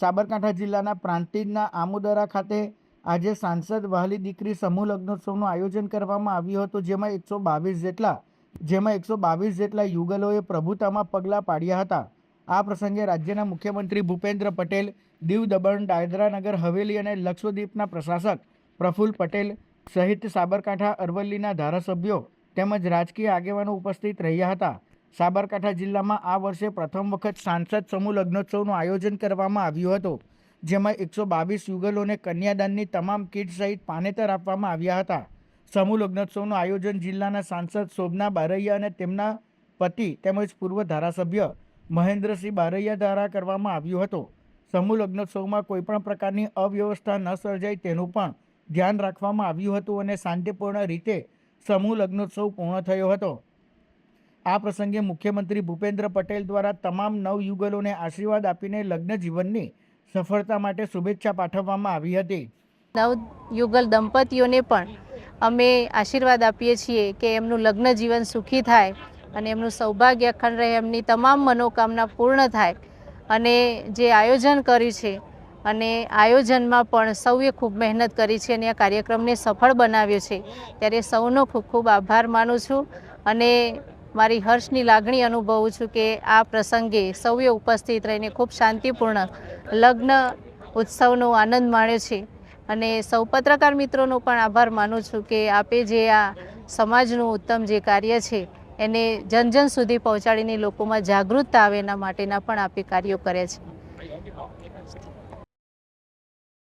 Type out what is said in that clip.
સાબરકાંઠા જિલ્લાના પ્રાંતિજના આમોદરા ખાતે આજે સાંસદ વહાલી દીકરી સમૂહ લગ્નોત્સવનું આયોજન કરવામાં આવ્યું હતું, જેમાં એકસો બાવીસ જેટલા, જેમાં એકસો બાવીસ જેટલા યુગલોએ પ્રભુતામાં પગલાં પાડ્યા હતા. આ પ્રસંગે રાજ્યના મુખ્યમંત્રી ભૂપેન્દ્ર પટેલ, દીવ દમણ દાદરાનગર હવેલી અને લક્ષદ્વીપના પ્રશાસક પ્રફુલ્લ પટેલ સહિત સાબરકાંઠા અરવલ્લીના ધારાસભ્યો તેમજ રાજકીય આગેવાનો ઉપસ્થિત રહ્યા હતા. સાબરકાંઠા જિલ્લામાં આ વર્ષે પ્રથમ વખત સાંસદ સમૂહ લગ્નોત્સવનું આયોજન કરવામાં આવ્યું હતું, જેમાં એકસો બાવીસ યુગલોને કન્યાદાનની તમામ કીટ સહિત પાનેતર આપવામાં આવ્યા હતા. સમૂહ લગ્નોત્સવનું આયોજન જિલ્લાના સાંસદ શોભના બારૈયા અને તેમના પતિ તેમજ પૂર્વ ધારાસભ્ય મહેન્દ્રસિંહ બારૈયા દ્વારા કરવામાં આવ્યું હતું. સમૂહ લગ્નોત્સવમાં કોઈપણ પ્રકારની અવ્યવસ્થા ન સર્જાય તેનું પણ ધ્યાન રાખવામાં આવ્યું હતું અને શાંતિપૂર્ણ રીતે સમૂહ લગ્નોત્સવ પૂર્ણ થયો હતો. આ પ્રસંગે મુખ્યમંત્રી ભૂપેન્દ્ર પટેલ દ્વારા તમામ નવયુગલોને આશીર્વાદ આપીને લગ્ન જીવનની સફળતા માટે શુભેચ્છા પાઠવવામાં આવી હતી. નવયુગલ દંપતીઓને પણ અમે આશીર્વાદ આપીએ છીએ કે એમનું લગ્ન જીવન સુખી થાય અને એમનું સૌભાગ્ય અખંડ રહે, એમની તમામ મનોકામના પૂર્ણ થાય અને જે આયોજન કર્યું છે અને આયોજનમાં પણ સૌએ ખૂબ મહેનત કરી છે અને આ કાર્યક્રમને સફળ બનાવ્યો છે. ત્યારે સૌનો ખૂબ ખૂબ આભાર માનું છું અને મારી હર્ષની લાગણી અનુભવું છું કે આ પ્રસંગે સૌએ ઉપસ્થિત રહીને ખૂબ શાંતિપૂર્ણ લગ્ન ઉત્સવનો આનંદ માણ્યો છે. અને સૌ પત્રકાર મિત્રોનો પણ આભાર માનું છું કે આપે જે આ સમાજનું ઉત્તમ જે કાર્ય છે, એને જન જન સુધી પહોંચાડીને લોકોમાં જાગૃતતા આવે એના માટેના પણ આપે કાર્યો કર્યા છે.